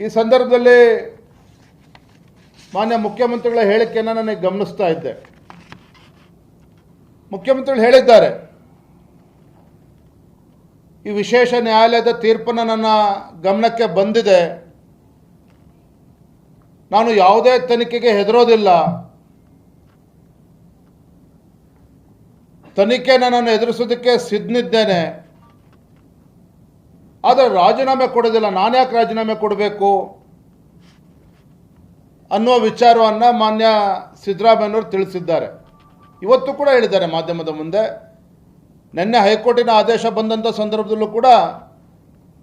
ಈ ಸಂದರ್ಭದಲ್ಲಿ ಮಾನ್ಯ ಮುಖ್ಯಮಂತ್ರಿಗಳ ಹೇಳಿಕೆಯನ್ನು ನನಗೆ ಗಮನಿಸ್ತಾ ಇದ್ದೆ. ಮುಖ್ಯಮಂತ್ರಿಗಳು ಹೇಳಿದ್ದಾರೆ. ಈ ವಿಶೇಷ ನ್ಯಾಯಾಲಯದ ತೀರ್ಪನ್ನು ನನ್ನ ಗಮನಕ್ಕೆ ಬಂದಿದೆ. ನಾನು ಯಾವುದೇ ತನಿಖೆಗೆ ಹೆದರೋದಿಲ್ಲ. ತನಿಖೆನ ನಾನು ಎದುರಿಸೋದಕ್ಕೆ ಸಿದ್ಧನಿದ್ದೇನೆ. ಆದರೆ ರಾಜೀನಾಮೆ ಕೊಡೋದಿಲ್ಲ. ನಾನು ಯಾಕೆ ರಾಜೀನಾಮೆ ಕೊಡಬೇಕು ಅನ್ನುವ ವಿಚಾರವನ್ನು ಮಾನ್ಯ ಸಿದ್ದರಾಮಯ್ಯನವರು ತಿಳಿಸಿದ್ದಾರೆ. ಇವತ್ತು ಕೂಡ ಹೇಳಿದ್ದಾರೆ ಮಾಧ್ಯಮದ ಮುಂದೆ. ನಿನ್ನೆ ಹೈಕೋರ್ಟಿನ ಆದೇಶ ಬಂದಂಥ ಸಂದರ್ಭದಲ್ಲೂ ಕೂಡ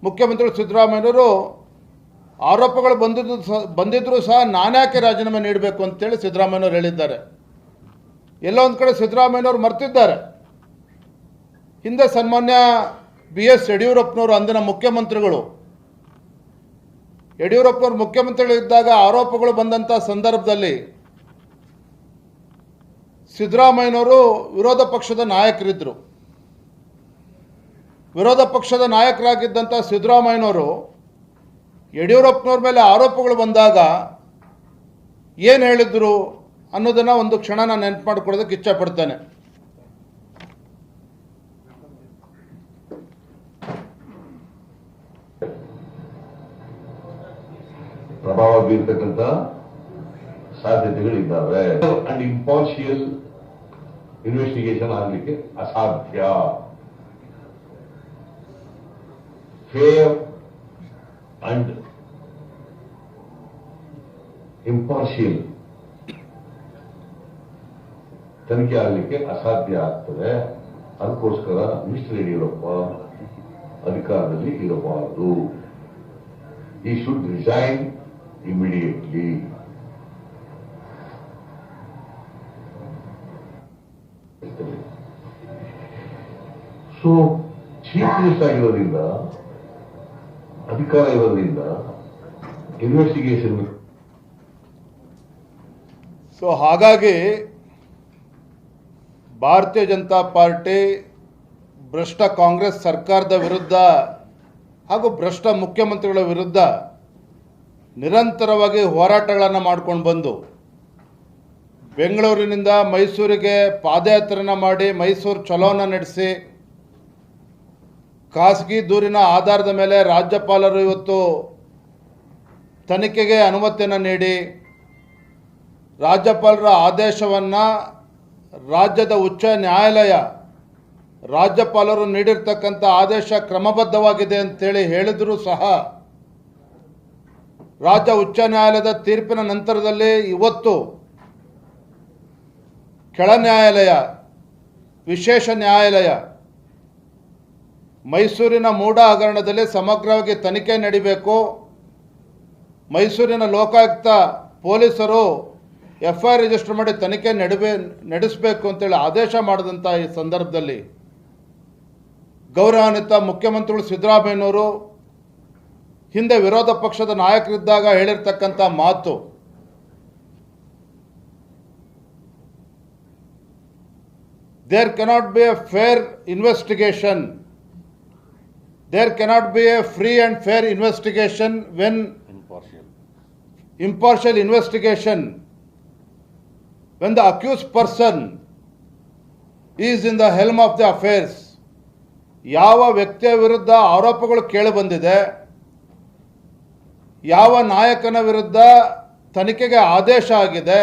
ಮುಖ್ಯಮಂತ್ರಿ ಸಿದ್ದರಾಮಯ್ಯನವರು ಆರೋಪಗಳು ಬಂದಿದ್ದು ಸಹ ಬಂದಿದ್ದರೂ ಸಹ ನಾನ್ಯಾಕೆ ರಾಜೀನಾಮೆ ನೀಡಬೇಕು ಅಂತೇಳಿ ಸಿದ್ದರಾಮಯ್ಯನವರು ಹೇಳಿದ್ದಾರೆ. ಎಲ್ಲ ಒಂದು ಕಡೆ ಸಿದ್ದರಾಮಯ್ಯನವರು ಮರ್ತಿದ್ದಾರೆ. ಹಿಂದೆ ಸನ್ಮಾನ್ಯ ಬಿ ಎಸ್ ಯಡಿಯೂರಪ್ಪನವರು ಅಂದಿನ ಮುಖ್ಯಮಂತ್ರಿಗಳು. ಯಡಿಯೂರಪ್ಪನವರು ಮುಖ್ಯಮಂತ್ರಿಗಳಿದ್ದಾಗ ಆರೋಪಗಳು ಬಂದಂಥ ಸಂದರ್ಭದಲ್ಲಿ ಸಿದ್ದರಾಮಯ್ಯನವರು ವಿರೋಧ ಪಕ್ಷದ ನಾಯಕರಿದ್ದರು. ವಿರೋಧ ಪಕ್ಷದ ನಾಯಕರಾಗಿದ್ದಂಥ ಸಿದ್ದರಾಮಯ್ಯನವರು ಯಡಿಯೂರಪ್ಪನವ್ರ ಮೇಲೆ ಆರೋಪಗಳು ಬಂದಾಗ ಏನು ಹೇಳಿದ್ರು ಅನ್ನೋದನ್ನು ಒಂದು ಕ್ಷಣ ನಾನು ನೆನಪು ಮಾಡ್ಕೊಳ್ಳೋದಕ್ಕೆ ಇಚ್ಛಪಡ್ತೇನೆ. ಪ್ರಭಾವ ಬೀರ್ತಕ್ಕಂಥ ಸಾಧ್ಯತೆಗಳಿದ್ದಾವೆ. ಅಂಡ್ ಇಂಪಾರ್ಷಿಯಲ್ ಇನ್ವೆಸ್ಟಿಗೇಷನ್ ಆಗಲಿಕ್ಕೆ ಅಸಾಧ್ಯ. ಫೇರ್ ಅಂಡ್ ಇಂಪಾರ್ಷಿಯಲ್ ತನಿಖೆ ಆಗಲಿಕ್ಕೆ ಅಸಾಧ್ಯ ಆಗ್ತದೆ. ಅದಕ್ಕೋಸ್ಕರ ಮಿಸ್ಟರ್ ಯಡಿಯೂರಪ್ಪ ಅಧಿಕಾರದಲ್ಲಿ ಇರಬಾರದು. ಈ should resign immediately. So chief minister ಆಗಿರೋದ್ರಿಂದ ಅಧಿಕಾರ ಇರೋದ್ರಿಂದ ಇನ್ವೆಸ್ಟಿಗೇಷನ್ ಸೊ ಹಾಗಾಗಿ, ಭಾರತೀಯ ಜನತಾ ಪಾರ್ಟಿ ಭ್ರಷ್ಟ ಕಾಂಗ್ರೆಸ್ ಸರ್ಕಾರದ ವಿರುದ್ಧ ಹಾಗೂ ಭ್ರಷ್ಟ ಮುಖ್ಯಮಂತ್ರಿಗಳ ವಿರುದ್ಧ ನಿರಂತರವಾಗಿ ಹೋರಾಟಗಳನ್ನು ಮಾಡ್ಕೊಂಡು ಬಂದು ಬೆಂಗಳೂರಿನಿಂದ ಮೈಸೂರಿಗೆ ಪಾದಯಾತ್ರೆನ ಮಾಡಿ ಮೈಸೂರು ಚಲೋನ ನಡೆಸಿ ಖಾಸಗಿ ದೂರಿನ ಆಧಾರದ ಮೇಲೆ ರಾಜ್ಯಪಾಲರು ಇವತ್ತು ತನಿಖೆಗೆ ಅನುಮತಿಯನ್ನು ನೀಡಿ ರಾಜ್ಯಪಾಲರ ಆದೇಶವನ್ನು ರಾಜ್ಯದ ಉಚ್ಚ ನ್ಯಾಯಾಲಯ ರಾಜ್ಯಪಾಲರು ನೀಡಿರ್ತಕ್ಕಂಥ ಆದೇಶ ಕ್ರಮಬದ್ಧವಾಗಿದೆ ಅಂತೇಳಿ ಹೇಳಿದರೂ ಸಹ ರಾಜ್ಯ ಉಚ್ಚ ನ್ಯಾಯಾಲಯದ ತೀರ್ಪಿನ ನಂತರದಲ್ಲಿ ಇವತ್ತು ಕೆಳ ನ್ಯಾಯಾಲಯ, ವಿಶೇಷ ನ್ಯಾಯಾಲಯ, ಮೈಸೂರಿನ ಮೂಡ ಹಗರಣದಲ್ಲಿ ಸಮಗ್ರವಾಗಿ ತನಿಖೆ ನಡೀಬೇಕು. ಮೈಸೂರಿನ ಲೋಕಾಯುಕ್ತ ಪೊಲೀಸರು ಎಫ್ ಐ ರಿಜಿಸ್ಟರ್ ಮಾಡಿ ತನಿಖೆ ನಡಬೇ ನಡೆಸಬೇಕು ಅಂತೇಳಿ ಆದೇಶ ಮಾಡಿದಂಥ ಈ ಸಂದರ್ಭದಲ್ಲಿ ಗೌರವಾನ್ವಿತ ಮುಖ್ಯಮಂತ್ರಿಗಳು ಸಿದ್ದರಾಮಯ್ಯನವರು ಹಿಂದೆ ವಿರೋಧ ಪಕ್ಷದ ನಾಯಕರಿದ್ದಾಗ ಹೇಳಿರ್ತಕ್ಕಂಥ ಮಾತು. There cannot be a fair investigation there cannot be a free and fair investigation when impartial. Investigation when the accused person is in the helm of the affairs ಯಾವ ವ್ಯಕ್ತಿಯ ವಿರುದ್ಧ ಆರೋಪಗಳು ಕೇಳಿಬಂದಿದೆ ಯಾವ ನಾಯಕನ ವಿರುದ್ಧ ತನಿಖೆಗೆ ಆದೇಶ ಆಗಿದೆ,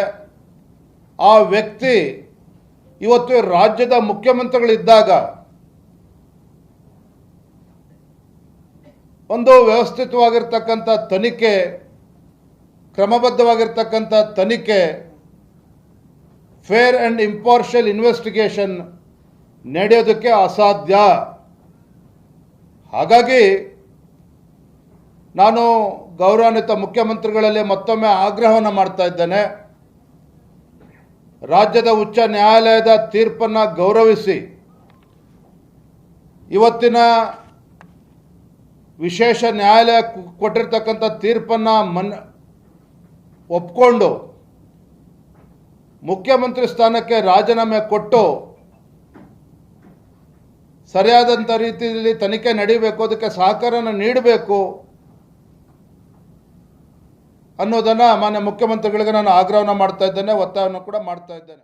ಆ ವ್ಯಕ್ತಿ ಇವತ್ತು ರಾಜ್ಯದ ಮುಖ್ಯಮಂತ್ರಿಗಳಿದ್ದಾಗ ಒಂದು ವ್ಯವಸ್ಥಿತವಾಗಿರ್ತಕ್ಕಂಥ ತನಿಖೆ, ಕ್ರಮಬದ್ಧವಾಗಿರ್ತಕ್ಕಂಥ ತನಿಖೆ ಫೇರ್ ಆ್ಯಂಡ್ ಇಂಪಾರ್ಷಿಯಲ್ ಇನ್ವೆಸ್ಟಿಗೇಷನ್ ನಡೆಯೋದಕ್ಕೆ ಅಸಾಧ್ಯ. ಹಾಗಾಗಿ ನಾನು ಗೌರವಾನ್ವಿತ ಮುಖ್ಯಮಂತ್ರಿಗಳಲ್ಲಿ ಮತ್ತೊಮ್ಮೆ ಆಗ್ರಹವನ್ನು ಮಾಡ್ತಾ ಇದ್ದೇನೆ. ರಾಜ್ಯದ ಉಚ್ಚ ನ್ಯಾಯಾಲಯದ ತೀರ್ಪನ್ನು ಗೌರವಿಸಿ ಇವತ್ತಿನ ವಿಶೇಷ ನ್ಯಾಯಾಲಯ ಕೊಟ್ಟಿರ್ತಕ್ಕಂಥ ತೀರ್ಪನ್ನು ಮನ್, ಒಪ್ಕೊಂಡು ಮುಖ್ಯಮಂತ್ರಿ ಸ್ಥಾನಕ್ಕೆ ರಾಜೀನಾಮೆ ಕೊಟ್ಟು ಸರಿಯಾದಂಥ ರೀತಿಯಲ್ಲಿ ತನಿಖೆ ನಡೀಬೇಕು, ಅದಕ್ಕೆ ಸಹಕಾರನ ನೀಡಬೇಕು ಅನ್ನೋದನ್ನು ಮಾನ್ಯ ಮುಖ್ಯಮಂತ್ರಿಗಳಿಗೆ ನಾನು ಆಗ್ರಹವನ್ನು ಮಾಡ್ತಾ ಇದ್ದೇನೆ ಒತ್ತಾಯವನ್ನು ಕೂಡ ಮಾಡ್ತಾ ಇದ್ದೇನೆ.